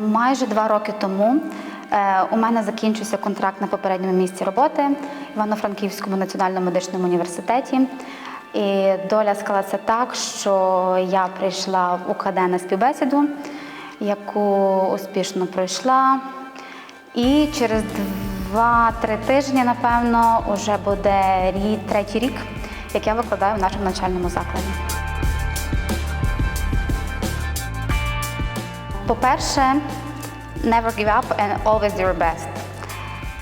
Майже два роки тому е, у мене закінчився контракт на попередньому місці роботи в Івано-Франківському національному медичному університеті. І доля склалася так, що я прийшла в УКД на співбесіду, яку успішно пройшла. І через два-три тижні, напевно, вже буде третій рік, як я викладаю в нашому навчальному закладі. По-перше, never give up and always your best.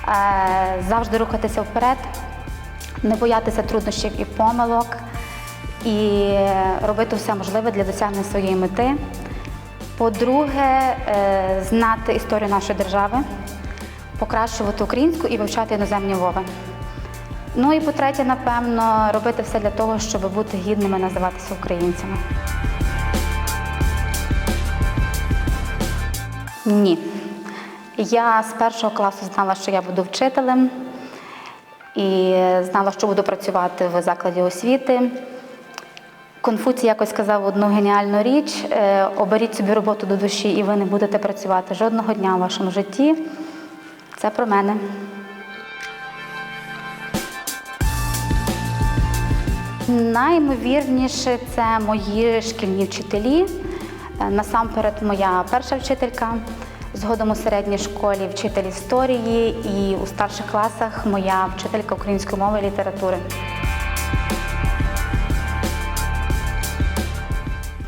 Е, Завжди рухатися вперед, не боятися труднощів і помилок, і робити все можливе для досягнення своєї мети. По-друге, е, знати історію нашої держави, покращувати українську і вивчати іноземні мови. Ну і по-третє, напевно, робити все для того, щоб бути гідними називатися українцями. Ні. Я з першого класу знала, що я буду вчителем і знала, що буду працювати в закладі освіти. Конфуцій якось сказав одну геніальну річ: е, оберіть собі роботу до душі, і ви не будете працювати жодного дня в вашому житті. Це про мене. Наймовірніше це мої шкільні вчителі. Е, Насамперед, моя перша вчителька, згодом у середній школі вчитель історії, і у старших класах моя вчителька української мови і літератури.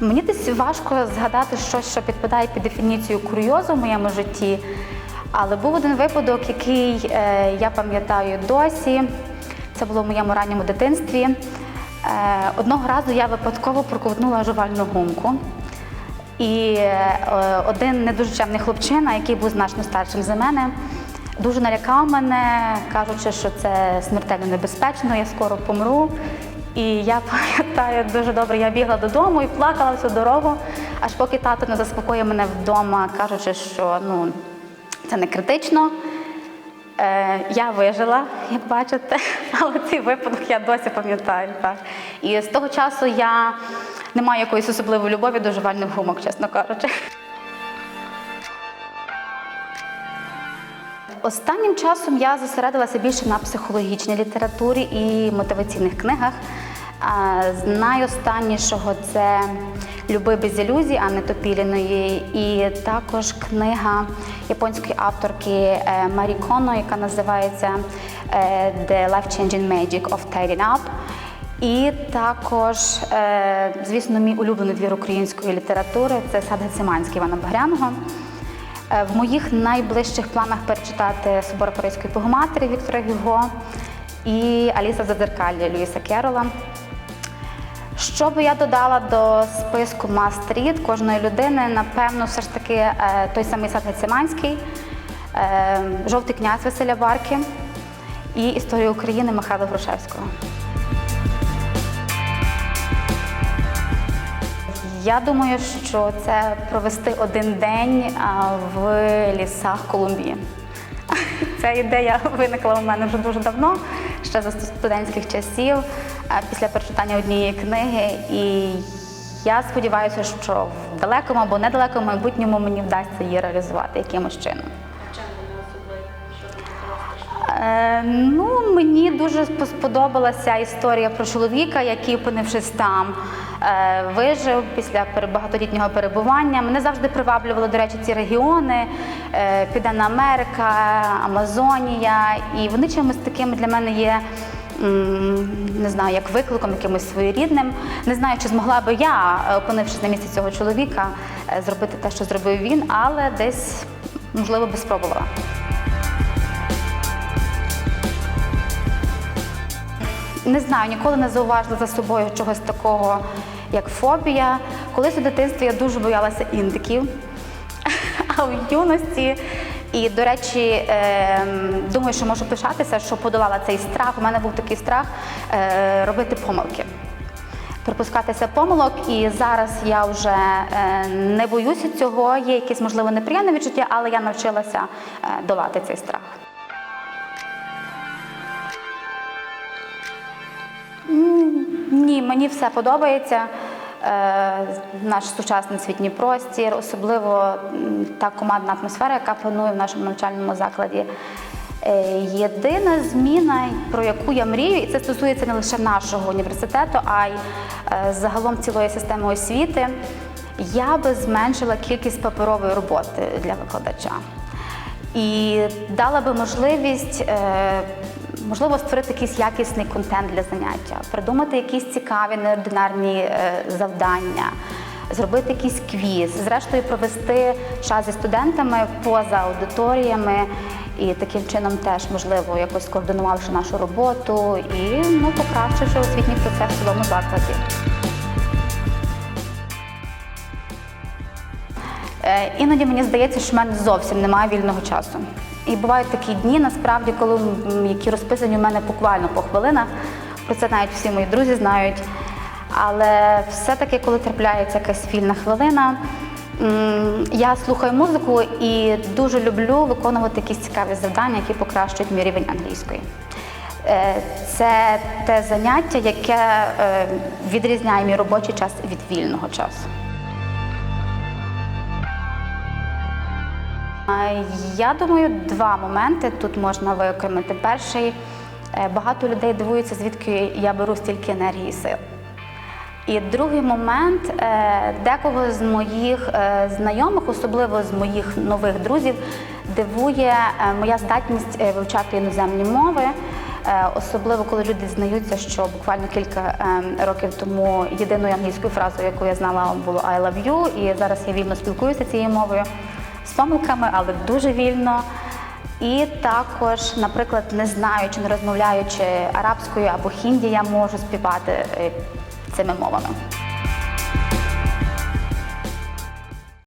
Мені десь важко згадати щось, що підпадає під дефініцію курйозу в моєму житті. Але був один випадок, який е, я пам'ятаю досі. Це було в моєму ранньому дитинстві. Е, одного разу я випадково проковтнула жувальну гумку. І е, один не дуже чемний хлопчина, який був значно старшим за мене, дуже налякав мене, кажучи, що це смертельно небезпечно, я скоро помру. І я пам'ятаю дуже добре, я бігла додому і плакала всю дорогу, аж поки тато не заспокоїв мене вдома, кажучи, що ну, це не критично. Е, я вижила, як бачите, але цей випадок я досі пам'ятаю. Так. І з того часу я не маю якоїсь особливої любові до жувальних гумок, чесно кажучи. Останнім часом я зосередилася більше на психологічній літературі і мотиваційних книгах. З найостаннішого це Люби без ілюзій Анни Топіліної, і також книга японської авторки е, Марі Коно, яка називається е, The Life-Changing Magic of Tidying Up. І також, е, звісно, мій улюблений твір української літератури це Сад Гециманський Івана Багряного. Е, В моїх найближчих планах перечитати Собор Паризької Богоматері Віктора Гюго і Аліса Задзеркалля Льюіса Керола. Що би я додала до списку read кожної людини, напевно, все ж таки е, той самий сад Гециманський, Жовтий князь Василя Барки і Історія України Михайла Грушевського. Я думаю, що це провести один день в лісах Колумбії. Ця ідея виникла у мене вже дуже давно, ще за студентських часів, після прочитання однієї книги. І я сподіваюся, що в далекому або недалекому майбутньому мені вдасться її реалізувати якимось чином. Е, ну, мені дуже сподобалася історія про чоловіка, який, опинившись там, е, вижив після багатолітнього перебування. Мене завжди приваблювали, до речі, ці регіони, е, Південна Америка, Амазонія. І вони чимось таким для мене є. Не знаю, як викликом, якимось своєрідним. Не знаю, чи змогла би я, опинившись на місці цього чоловіка, зробити те, що зробив він, але десь, можливо, би спробувала. Не знаю, ніколи не зауважила за собою чогось такого, як фобія. Колись у дитинстві я дуже боялася індиків, а в юності. І, до речі, ем, думаю, що можу пишатися, що подолала цей страх. У мене був такий страх е, робити помилки. Припускатися помилок, і зараз я вже е, не боюся цього. Є якесь можливо неприємне відчуття, але я навчилася е, долати цей страх. Ні, мені все подобається. е, наш сучасний освітній простір, особливо та командна атмосфера, яка панує в нашому навчальному закладі. Е, Єдина зміна, про яку я мрію, і це стосується не лише нашого університету, а й е, загалом цілої системи освіти. Я би зменшила кількість паперової роботи для викладача і дала би можливість, можливо, створити якийсь якісний контент для заняття, придумати якісь цікаві неординарні е, завдання, зробити якийсь квіз, зрештою провести час зі студентами поза аудиторіями. І таким чином теж можливо якось скоординувавши нашу роботу і ну покращивши освітній процес в цілому закладі. Іноді мені здається, що в мене зовсім немає вільного часу. І бувають такі дні, насправді, коли які розписані у мене буквально по хвилинах. Про це навіть всі мої друзі знають. Але все-таки, коли трапляється якась вільна хвилина, я слухаю музику і дуже люблю виконувати якісь цікаві завдання, які покращують мій рівень англійської. Е, Це те заняття, яке е, відрізняє мій робочий час від вільного часу. Я думаю, два моменти тут можна виокремити. Перший е, багато людей дивуються, звідки я беру стільки енергії і сил. І другий момент, е, декого з моїх е, знайомих, особливо з моїх нових друзів, дивує моя здатність вивчати іноземні мови. Особливо коли люди дізнаються, що буквально кілька е, років тому єдиною англійською фразою, яку я знала, було I love you, і зараз я вільно спілкуюся цією мовою з помилками, але дуже вільно. І також, наприклад, не знаючи, не розмовляючи арабською або хінді, я можу співати е, цими мовами.